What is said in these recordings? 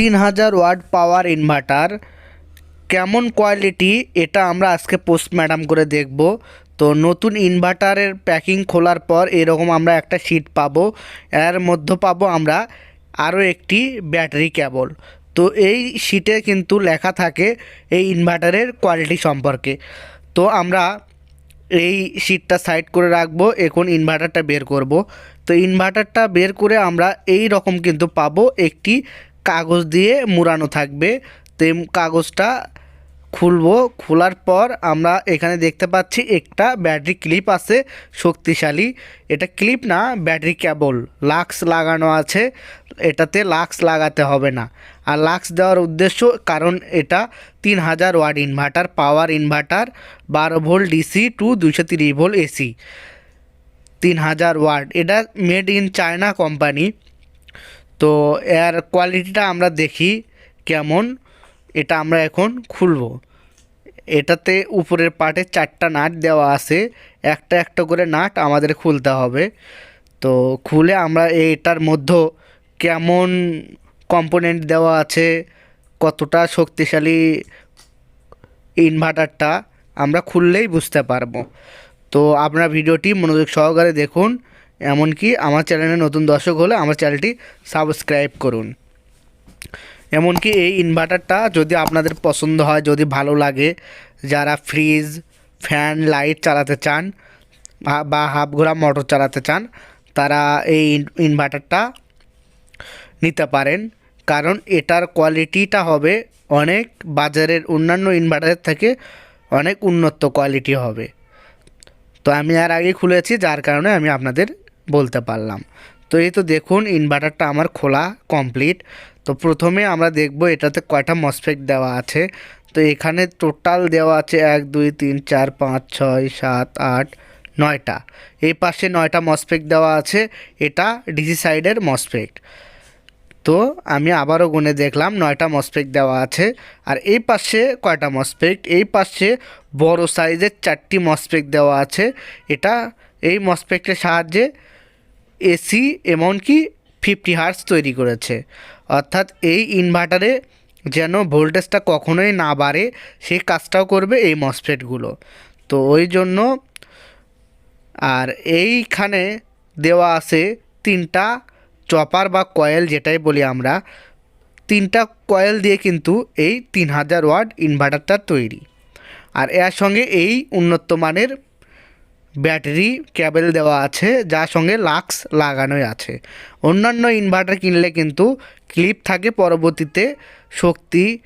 তিন হাজার watt power inverter. কেমন কোয়ালিটি এটা আমরা আজকে পোস্টম্যাডাম করে দেখব। তো নতুন ইনভার্টারের প্যাকিং খোলার পর এরকম আমরা একটা শিট পাবো। এর মধ্যে পাবো আমরা আরও একটি ব্যাটারি কেবল তো এই শিটে কিন্তু লেখা থাকে এই ইনভার্টারের কোয়ালিটি সম্পর্কে। তো আমরা এই শিটটা সাইড করে রাখব, এখন ইনভার্টারটা বের করব। তো ইনভার্টারটা বের করে আমরা এই রকম কিন্তু পাবো একটি কাগজ দিয়ে মুড়ানো থাকবে। তো এই কাগজটা খুলবো, খোলার পর আমরা এখানে দেখতে পাচ্ছি একটা ব্যাটারি ক্লিপ আছে শক্তিশালী। এটা ক্লিপ না, ব্যাটারি কেবল লাক্স লাগানো আছে, এটাতে লাক্স লাগাতে হবে না। আর লাক্স দেওয়ার উদ্দেশ্য, কারণ এটা তিন হাজার ওয়াট ইনভার্টার, পাওয়ার ইনভার্টার, বারো ভোল্ট ডিসি টু দুশো তিরিশ ভোল্ট এসি। তিন হাজার ওয়াট। এটা মেড ইন চায়না কোম্পানি। তো এর কোয়ালিটিটা আমরা দেখি কেমন। এটা আমরা এখন খুলব। এটাতে উপরের পার্টে চারটা নাট দেওয়া আছে। একটা একটা করে নাট আমাদের খুলতে হবে। তো খুলে আমরা এটার মধ্যে কেমন কম্পোনেন্ট দেওয়া আছে, কতটা শক্তিশালী ইনভার্টারটা আমরা খুললেই বুঝতে পারব। তো আপনারা ভিডিওটি মনোযোগ সহকারে দেখুন। এমনকি আমার চ্যানেলে নতুন দর্শক হলে আমার চ্যানেলটি সাবস্ক্রাইব করুন। এমনকি এই ইনভার্টারটা যদি আপনাদের পছন্দ হয়, যদি ভালো লাগে, যারা ফ্রিজ ফ্যান লাইট চালাতে চান, বা- হাফ ঘোরা মোটর চালাতে চান, তারা এই ইন- ইনভার্টারটা নিতে পারেন। কারণ এটার কোয়ালিটিটা হবে অনেক, বাজারের অন্যান্য ইনভার্টারের থেকে অনেক উন্নত কোয়ালিটি হবে। তো আমি আর আগে খুলেছি, যার কারণে আমি আপনাদের বলতে পারলাম। তো এই তো দেখুন ইনভার্টারটা আমার খোলা কমপ্লিট তো প্রথমে আমরা দেখব এটাতে কয়টা মসফেট দেওয়া আছে। তো এখানে টোটাল দেওয়া আছে এক, দুই, তিন, চার, পাঁচ, ছয়, সাত, আট, নয়টা। এই পাশে নয়টা মসফেট দেওয়া আছে, এটা ডিসি সাইডের মসফেট তো আমি আবারও গুনে দেখলাম, নয়টা মসফেট দেওয়া আছে, আর এই পাশে কয়টা মসফেট এই পাশে বড় সাইজের চারটি মসফেট দেওয়া আছে। এটা এই মসফেটের সাহায্যে এসি এমনকি ফিফটি হার্স তৈরি করেছে। অর্থাৎ এই ইনভার্টারে যেন ভোল্টেজটা কখনোই না বাড়ে সেই কাজটাও করবে এই মসফেটগুলো তো ওই জন্য আর এইখানে দেওয়া আছে তিনটা চপার বা কয়েল যেটাই বলি আমরা। তিনটা কয়েল দিয়ে কিন্তু এই তিন হাজার ওয়াট ইনভার্টারটা তৈরি। আর এর সঙ্গে এই উন্নত মানের ব্যাটারি কেবল দেওয়া আছে, যার সঙ্গে লাক্স লাগানোই আছে। অন্যান্য ইনভার্টার কিনলে কিন্তু ক্লিপ থাকে, পরবর্তীতে শক্তি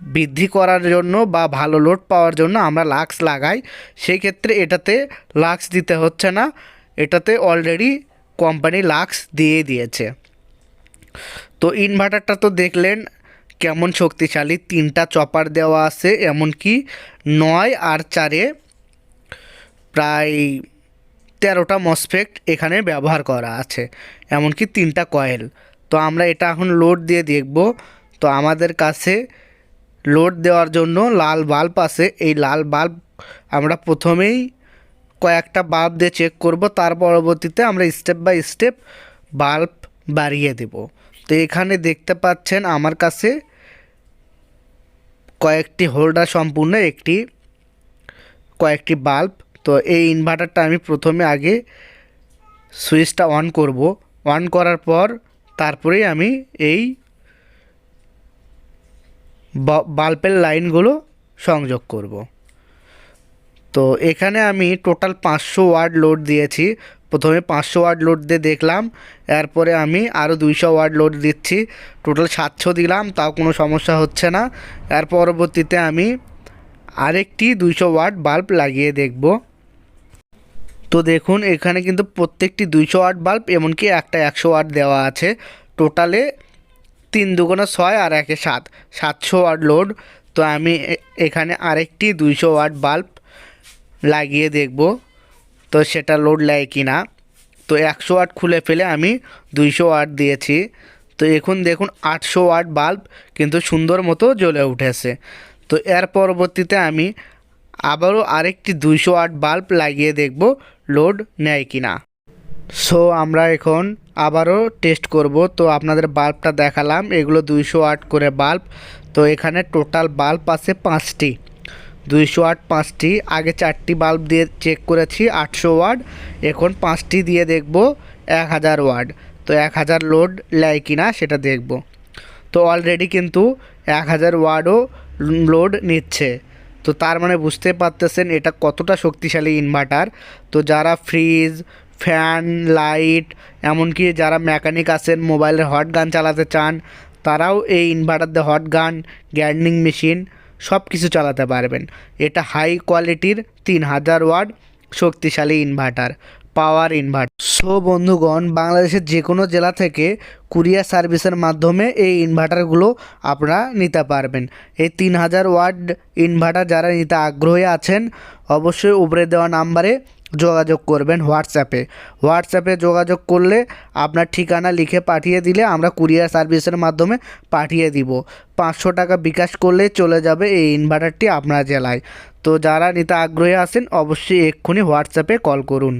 বৃদ্ধি করার জন্য বা ভালো লোড পাওয়ার জন্য আমরা লাক্স লাগাই। সেই ক্ষেত্রে এটাতে লাক্স দিতে হচ্ছে না, এটাতে অলরেডি কোম্পানি লাক্স দিয়ে দিয়েছে। তো ইনভার্টারটা তো দেখলেন, কেমন শক্তিশালী, তিনটা চপার দেওয়া আছে, এমনকি নয় আর চারে প্রায় তেরোটা মসফেক্ট এখানে ব্যবহার করা আছে, এমনকি তিনটা কয়েল তো আমরা এটা এখন লোড দিয়ে দেখব। তো আমাদের কাছে লোড দেওয়ার জন্য লাল বাল্ব আছে। এই লাল বাল্ব আমরা প্রথমেই কয়েকটা বাল্ব দিয়ে চেক করব, তার পরবর্তীতে আমরা স্টেপ বাই স্টেপ বাল্ব বাড়িয়ে দেব। তো এখানে দেখতে পাচ্ছেন আমার কাছে কয়েকটি হোল্ডার সম্পূর্ণ একটি, কয়েকটি বাল্ব তো এই ইনভার্টারটা আমি প্রথমে আগে সুইচটা অন করব। অন করার পর তারপরেই আমি এই বাল্বের লাইনগুলো সংযোগ করব। তো এখানে আমি টোটাল পাঁচশো ওয়ার্ড লোড দিয়েছি। প্রথমে পাঁচশো ওয়ার্ড লোড দিয়ে দেখলাম। এরপরে আমি আরও দুইশো ওয়ার্ড লোড দিচ্ছি। টোটাল সাতশো দিলাম, তাও কোনো সমস্যা হচ্ছে না। এর পরবর্তীতে আমি আরেকটি দুইশো ওয়াট বাল্ব লাগিয়ে দেখব। তো দেখুন, এখানে কিন্তু প্রত্যেকটি দুইশো ওয়াট বাল্ব, এমনকি একটা একশো ওয়াট দেওয়া আছে। টোটালে তিন দুগুণে ছয় আর একে সাত, সাতশো ওয়াট লোড তো আমি এখানে আরেকটি দুইশো ওয়াট বাল্ব লাগিয়ে দেখব, তো সেটা লোড নেয় কি না তো একশো ওয়াট খুলে ফেলে আমি দুইশো ওয়াট দিয়েছি। তো এখন দেখুন, আটশো ওয়াট বাল্ব কিন্তু সুন্দর মতো জ্বলে উঠেছে। তো এর পরবর্তীতে আমি আবারও আরেকটি দুইশো ওয়াট বাল্ব লাগিয়ে দেখব লোড নেয় কি না সো আমরা এখন আবারও টেস্ট করব। তো আপনাদের বাল্বটা দেখালাম। এগুলো দুইশো আট করে বাল্ব তো এখানে টোটাল বাল্ব আছে পাঁচটি। দুইশো আট পাঁচটি। আগে চারটি বাল্ব দিয়ে চেক করেছি, আটশো ওয়াট। এখন পাঁচটি দিয়ে দেখব, এক হাজার ওয়াট। তো এক হাজার লোড নেয় কি না সেটা দেখব। তো অলরেডি কিন্তু এক হাজার ওয়াটও লোড নিচ্ছে। তো তার মানে বুঝতে পারতেছেন এটা কতটা শক্তিশালী ইনভার্টার তো যারা ফ্রিজ ফ্যান লাইট এমনকি যারা মেকানিক আছেন মোবাইলের হট গান চালাতে চান, তারাও এই ইনভার্টার দিয়ে হট গান গ্যান্ডিং মেশিন সব কিছু চালাতে পারবেন। এটা হাই কোয়ালিটির তিন হাজার ওয়ার্ড শক্তিশালী ইনভার্টার পাওয়ার ইনভার্টার সো বন্ধুগণ, বাংলাদেশের যে কোনো জেলা থেকে কুরিয়ার সার্ভিসের মাধ্যমে এই ইনভার্টারগুলো আপনারা নিতে পারবেন। এই তিন হাজার ওয়াট ইনভার্টার যারা নিতে আগ্রহী আছেন, অবশ্যই উপরে দেওয়া নাম্বারে যোগাযোগ করবেন হোয়াটসঅ্যাপে। হোয়াটসঅ্যাপে যোগাযোগ করলে আপনার ঠিকানা লিখে পাঠিয়ে দিলে আমরা কুরিয়ার সার্ভিসের মাধ্যমে পাঠিয়ে দিব। পাঁচশো টাকা বিকাশ করলে চলে যাবে এই ইনভার্টারটি আপনার জেলায়। তো যারা নিতে আগ্রহী আছেন, অবশ্যই এক্ষুনি হোয়াটসঅ্যাপে কল করুন।